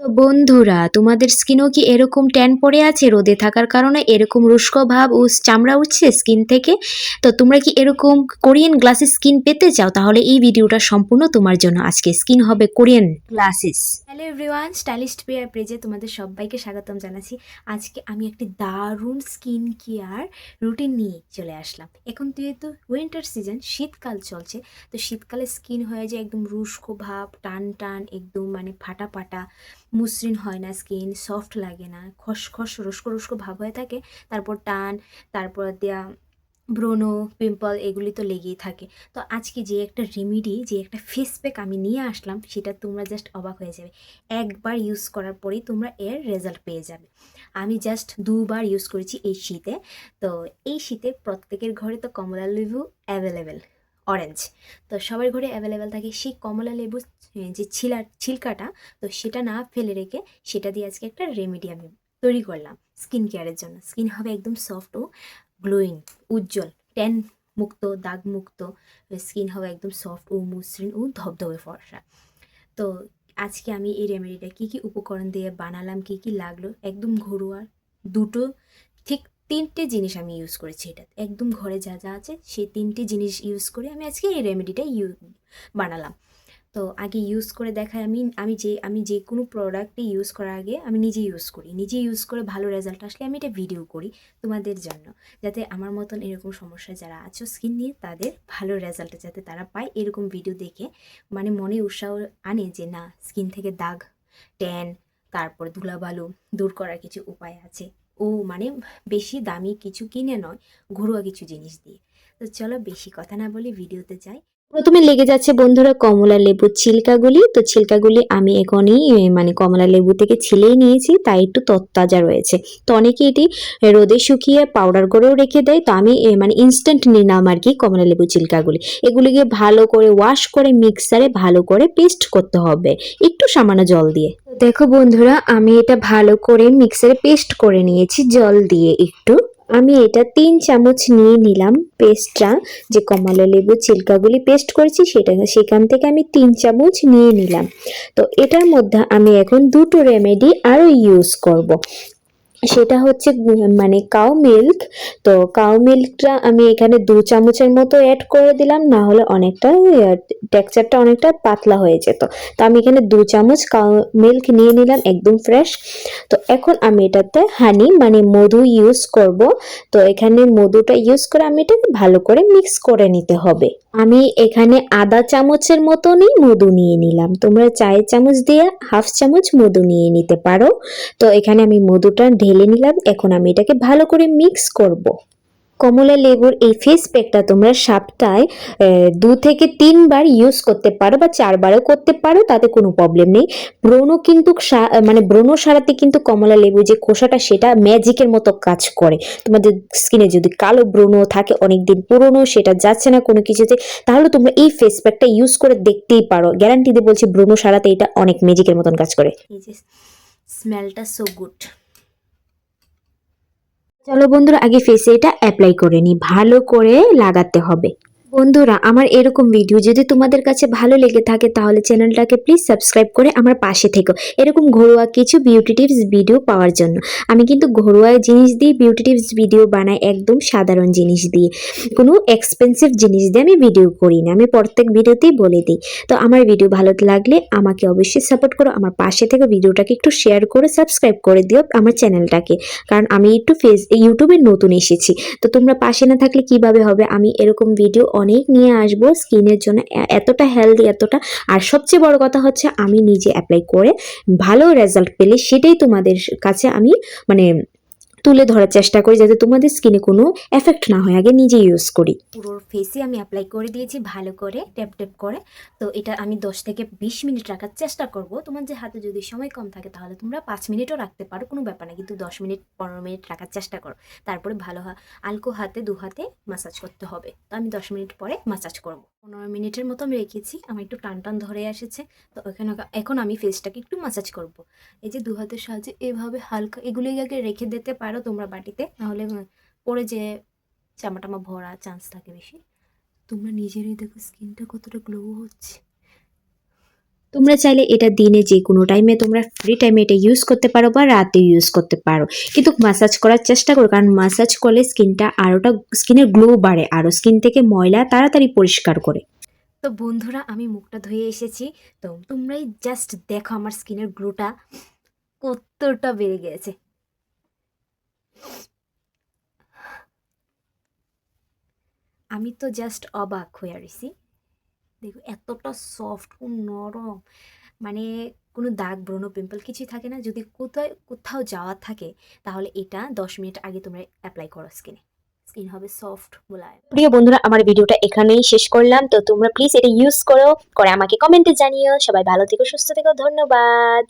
তো বন্ধুরা, তোমাদের স্কিনও কি এরকম ট্যান পড়ে আছে? রোদে থাকার কারণে এরকম রুস্ক ভাব ও চামড়া উঠছে স্কিন থেকে? তো তোমরা কি এরকম কোরিয়ান গ্লাসেস স্কিন পেতে চাও? তাহলে এই ভিডিওটা সম্পূর্ণ তোমার জন্য। আজকে স্কিন হবে Korean glasses. Hello everyone stylist pair পেজে তোমাদের সবাইকে স্বাগতম জানাচ্ছি। আজকে আমি একটি দারুণ স্কিন কেয়ার রুটিন নিয়ে চলে আসলাম। এখন যেহেতু উইন্টার সিজন শীতকাল চলছে, তো শীতকালে স্কিন হয়ে যায় একদম রুস্কো ভাব, টান টান, একদম মানে ফাটা ফাটা, মসৃণ হয় না স্কিন সফট লাগে না, খসখস, রুস্কো রুস্কো ভাব হয়ে থাকে, তারপর টান, তারপর দেয়া ব্রণ পিম্পল এগুলি তো লেগেই থাকে। তো আজকে যে একটা রেমিডি যে একটা ফেস প্যাক আমি নিয়ে আসলাম, সেটা তোমরা জাস্ট অবাক হয়ে যাবে। একবার ইউজ করার পরেই তোমরা এর রেজাল্ট পেয়ে যাবে। আমি জাস্ট দুবার ইউজ করেছি এই শীতে। তো এই শীতে প্রত্যেকের ঘরে তো কমলা লেবু অ্যাভেলেবেল অরেঞ্জ তো সবার ঘরে অ্যাভেলেবেল থাকে সেই কমলা লেবু যে ছিলা, ছিলকাটা, তো সেটা না ফেলে রেখে সেটা দিয়ে আজকে একটা রেমেডি আমি তৈরি করলাম। স্কিন কেয়ারের জন্য। স্কিন হবে একদম সফট ও। গ্লোয়িং উজ্জ্বল ট্যান মুক্ত, দাগ মুক্ত স্কিন হবে একদম সফট ও মসৃণ ও ধবধবে ফর্সা। তো আজকে আমি এই রেমেডিটা কী কী উপকরণ দিয়ে বানালাম, কী কী লাগল, একদম ঘরোয়া দুটো ঠিক তিনটে জিনিস আমি ইউজ করেছি এটা একদম ঘরে যা যা আছে সেই তিনটে জিনিস ইউজ করে আমি আজকে এই রেমেডিটা ইউ বানালাম। তো আগে ইউজ করে দেখাই আমি আমি যে আমি যে কোনো প্রোডাক্টই ইউজ করার আগে আমি নিজে ইউজ করি। নিজে ইউজ করে ভালো রেজাল্ট আসলে আমি এটা ভিডিও করি তোমাদের জন্য। যাতে আমার মতন এরকম সমস্যা যারা আছো স্কিন নিয়ে তাদের ভালো রেজাল্ট যাতে তারা পায় এরকম ভিডিও দেখে। মানে মনে উৎসাহ আনে যে, না স্কিন থেকে দাগ ট্যান তারপর ধুলাবালু দূর করার কিছু উপায় আছে। ও মানে বেশি দামি কিছু কিনে নয়, ঘরোয়া কিছু জিনিস দিয়ে। তো চলো বেশি কথা না বলে ভিডিওতে যাই। প্রথমে লেগে যাচ্ছে বন্ধুরা কমলা লেবুর ছিলকাগুলি। তো ছিলকাগুলি আমি এখনই মানে কমলা লেবু থেকে ছিলেই নিয়েছি, তাই একটু তত্তাজা রয়েছে। তো অনেকে এটি রোদে শুকিয়ে পাউডার করেও রেখে দেয়। তো আমি মানে ইনস্ট্যান্ট নিলাম আর কি কমলা লেবু ছিলকাগুলি। এগুলিকে ভালো করে ওয়াশ করে মিক্সারে ভালো করে পেস্ট করতে হবে, একটু সামান্য জল দিয়ে। দেখো বন্ধুরা, আমি এটা ভালো করে মিক্সারে পেস্ট করে নিয়েছি জল দিয়ে একটু। আমি এটা তিন চামচ নিয়ে নিলাম পেস্টটা, যে কমলা লেবু ছিলকাগুলি পেস্ট করেছি সেটা সেখান থেকে আমি তিন চামচ নিয়ে নিলাম তো এটার মধ্যে আমি এখন দুটো রেমেডি আরও ইউজ করব। সেটা হচ্ছে মানে কাউ মিল্ক তো কাউ মিল্কটা আমি এখানে দু চামচের মতো অ্যাড করে দিলাম, না হলে অনেকটা টেক্সচারটা অনেকটা পাতলা হয়ে যেত। তো আমি এখানে দু চামচ কাউ মিল্ক নিয়ে নিলাম, একদম ফ্রেশ তো এখন আমি এটাতে হানি মানে মধু ইউজ করব। তো এখানে মধুটা ইউজ করে আমি এটাকে ভালো করে মিক্স করে নিতে হবে। আমি এখানে আধা চামচের মতনই মধু নিয়ে নিলাম। তোমরা চায়ের চামচ দিয়ে হাফ চামচ মধু নিয়ে নিতে পারো। তো এখানে আমি মধুটা ঢেলে নিলাম। এখন আমি এটাকে ভালো করে মিক্স করব। কমলা লেবুর এই ফেস প্যাকটা তোমরা সপ্তাহে দু থেকে তিনবার ইউজ করতে পারো বা চারবারও করতে পারো, তাতে কোনো প্রবলেম নেই। ব্রণ কিন্তু মানে ব্রণ সারাতে কিন্তু কমলা লেবু যে খোসাটা, সেটা ম্যাজিকের মতো কাজ করে। তোমাদের স্কিনে যদি কালো ব্রণ থাকে, অনেকদিন পুরনো, সেটা যাচ্ছে না কোনো কিছুতে, তাহলে তোমরা এই ফেস প্যাকটা ইউজ করে দেখতেই পারো। গ্যারান্টি দিয়ে বলছি, ব্রণ সারাতে এটা অনেক ম্যাজিকের মতন কাজ করে। স্মেলটা সো গুড চলো বন্ধুরা আগে ফেসে এটা অ্যাপ্লাই করে নিই ভালো করে লাগাতে হবে। বন্ধুরা, আমার এরকম ভিডিও যদি তোমাদের কাছে ভালো লেগে থাকে, তাহলে চ্যানেলটাকে প্লিজ সাবস্ক্রাইব করে আমার পাশে থেকো। এরকম ঘরোয়া কিছু বিউটি টিপস ভিডিও পাওয়ার জন্য। আমি কিন্তু ঘরোয়া জিনিস দিয়ে বিউটি টিপস ভিডিও বানাই, একদম সাধারণ জিনিস দিয়ে। কোনো এক্সপেন্সিভ জিনিস দিয়ে আমি ভিডিও করি না, আমি প্রত্যেক ভিডিওতেই বলে দিই। তো আমার ভিডিও ভালো লাগলে আমাকে অবশ্যই সাপোর্ট করো, আমার পাশে থেকে ভিডিওটাকে একটু শেয়ার করে সাবস্ক্রাইব করে দিও আমার চ্যানেলটাকে। কারণ আমি একটু ফেস ইউটিউবে নতুন এসেছি। তো তোমরা পাশে না থাকলে কীভাবে হবে? আমি এরকম ভিডিও অনেক নিয়ে আসব স্কিনের জন্য। এতটা হেলদি এতটা। আর সবচেয়ে বড় কথা হচ্ছে আমি নিজে অ্যাপ্লাই করে ভালো রেজাল্ট পেলে সেটাই তোমাদের কাছে আমি মানে তুলে ধরার চেষ্টা করি যাতে তোমাদের স্কিনে কোনো এফেক্ট না হয়। আগে নিজে ইউজ করি। পুরো ফেসে আমি অ্যাপ্লাই করে দিয়েছি ভালো করে ট্যাপ ট্যাপ করে। তো এটা আমি দশ থেকে বিশ মিনিট রাখার চেষ্টা করব। তোমার যে হাতে যদি সময় কম থাকে তাহলে তোমরা পাঁচ মিনিটও রাখতে পারো, কোনো ব্যাপার না। কিন্তু দশ মিনিট, পনেরো মিনিট রাখার চেষ্টা করো। তারপরে ভালো আলকো হাতে, দু হাতে মাসাজ করতে হবে। তো আমি দশ মিনিট পরে মাসাজ করব। পনেরো মিনিটের মতো আমি রেখেছি। আমার একটু টান টান ধরে এসেছে। তো ওখানে এখন আমি ফেসটাকে একটু মাসাজ করব। এই যে দু হাতের সাহায্যে এভাবে হালকা এগুলি আগে রেখে দিতে পারো তোমরা বাটিতে। নাহলে পরে যে জামা টামা ভরা চান্স থাকে বেশি। তোমরা নিজেরই দেখো স্কিনটা কতটা গ্লো হচ্ছে। তোমরা চাইলে এটা দিনে যে কোনো টাইমে তোমরা ফ্রি টাইমে এটা ইউজ করতে পারো বা রাতে ইউজ করতে পারো। কিন্তু মাসাজ করার চেষ্টা করো, কারণ মাসাজ করলে স্কিনটা আরোটা স্কিনের গ্লো বাড়ে আরও স্কিন থেকে ময়লা তাড়াতাড়ি পরিষ্কার করে। তো বন্ধুরা, আমি মুখটা ধুয়ে এসেছি। তো তোমরাই জাস্ট দেখো আমার স্কিনের গ্লোটা কতটা বেড়ে গেছে। আমি তো জাস্ট অবাক হয়ে রয়েছি দেখো এতটা সফট ও নরম মানে কোনো দাগ, ব্রণ পিম্পল কিছুই থাকে না। যদি কোথায়, কোথাও যাওয়ার থাকে, তাহলে এটা দশ মিনিট আগে তোমরা অ্যাপ্লাই করো স্কিনে স্কিন হবে সফট মোলায়েম। প্রিয় বন্ধুরা, আমার ভিডিওটা এখানেই শেষ করলাম। তো তোমরা প্লিজ এটা ইউজ করো, করে আমাকে কমেন্টে জানিও। সবাই ভালো থেকো, সুস্থ থেকো, ধন্যবাদ।